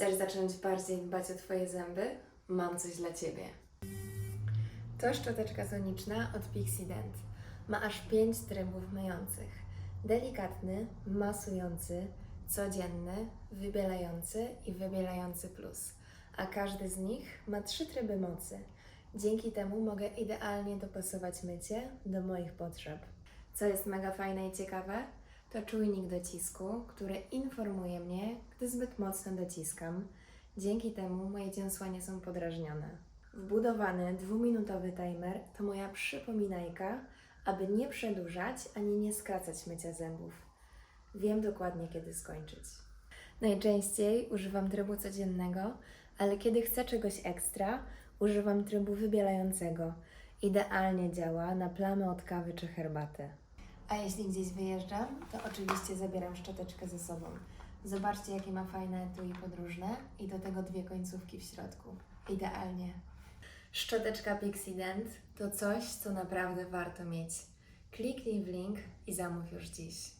Chcesz zacząć bardziej dbać o Twoje zęby? Mam coś dla Ciebie. To szczoteczka soniczna od Pixie Dent. Ma aż 5 trybów myjących. Delikatny, masujący, codzienny, wybielający i wybielający plus. A każdy z nich ma trzy tryby mocy. Dzięki temu mogę idealnie dopasować mycie do moich potrzeb. Co jest mega fajne i ciekawe, to czujnik docisku, który informuje mnie, gdy zbyt mocno dociskam. Dzięki temu moje dzięsła nie są podrażnione. Wbudowany dwuminutowy timer to moja przypominajka, aby nie przedłużać ani nie skracać mycia zębów. Wiem dokładnie, kiedy skończyć. Najczęściej używam trybu codziennego, ale kiedy chcę czegoś ekstra, używam trybu wybielającego. Idealnie działa na plamy od kawy czy herbaty. A jeśli gdzieś wyjeżdżam, to oczywiście zabieram szczoteczkę ze sobą. Zobaczcie, jakie ma fajne etui podróżne i do tego dwie końcówki w środku. Idealnie. Szczoteczka Pixie Dent to coś, co naprawdę warto mieć. Kliknij w link i zamów już dziś.